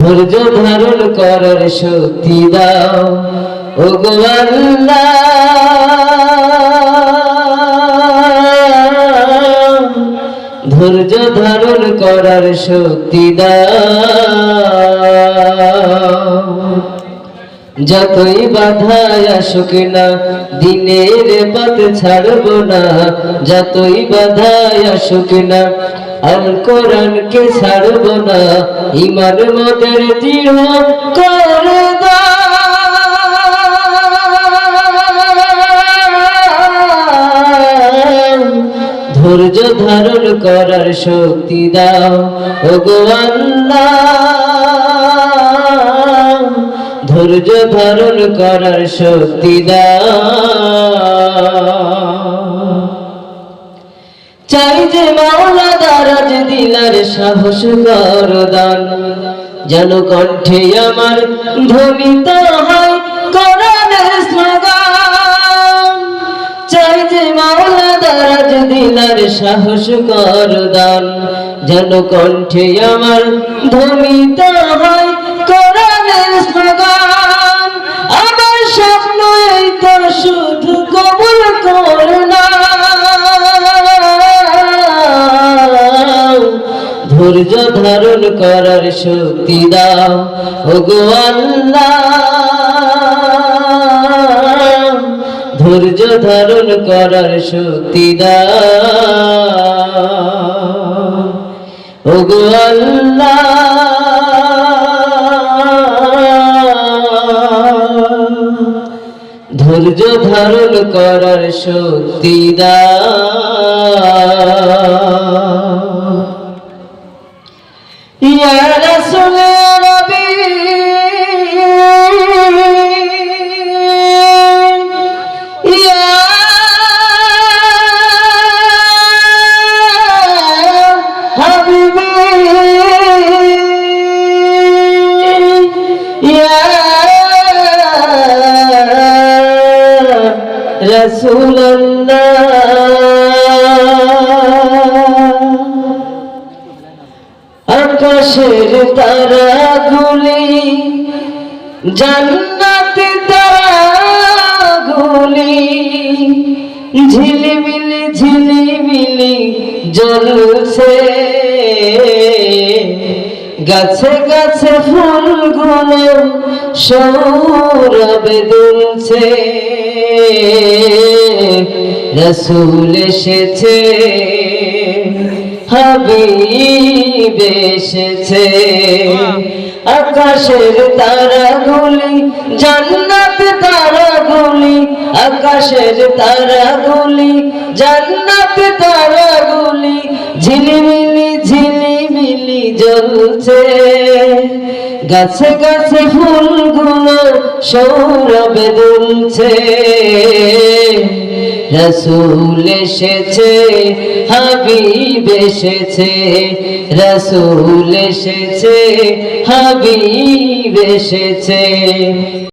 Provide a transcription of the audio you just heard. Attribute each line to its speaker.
Speaker 1: ধৈর্য ধারণ করার শক্তি দাও। ও ধৈর্য ধারণ করার শক্তি দাও। যতই বাধায় আসুক না, দিনের পথ ছাড়ব না। যতই বাধায় আসুক না আল ছাড়ব না, ইমান মদের দৃঢ় করে ধৈর্য ধারণ করার শক্তি দাও ও আল্লাহ। ধৈর্য ধারণ করার শক্তি দাও। চাই যে মাওলা দারাজ দিলার সাহস কর দান যেন কণ্ঠে আমার ধ্বনিত হয় কোরআনের স্লোগান। চাই যে মাওলা দিলার সাহস কর দান যেন কণ্ঠে আমার ধ্বনিত হয় ধৈর্য ধারণ করার শক্তি দাও। ও গো আল্লাহ, ধৈর্য ধারণ করার শক্তি দাও। ও গো আল্লাহ, ধৈর্য ধারণ করার শক্তি দাও। রাসূলুল্লাহ আকাশের তারাগুলি জান্নাতে তারাগুলি ঝিলিমিলি ঝিলিমিলি জ্বলছে। গাছে গাছে ফুলগুলো সৌরভে দুলছে রসুল এসেছে, হাবিব এসেছে। আকাশের তারা তারাগুলি, জান্নাত তারাগুলি, আকাশের তারা তারাগুলি, জান্নাত তারাগুলি, ঝিলিমিলি ঝিলিমিলি জ্বলছে। গাছে গাছে ফুলগুলো সৌরভে দুলছে। রসুল এসেছে হাবিব এসেছে। রসুল এসেছে হাবিব এসেছে।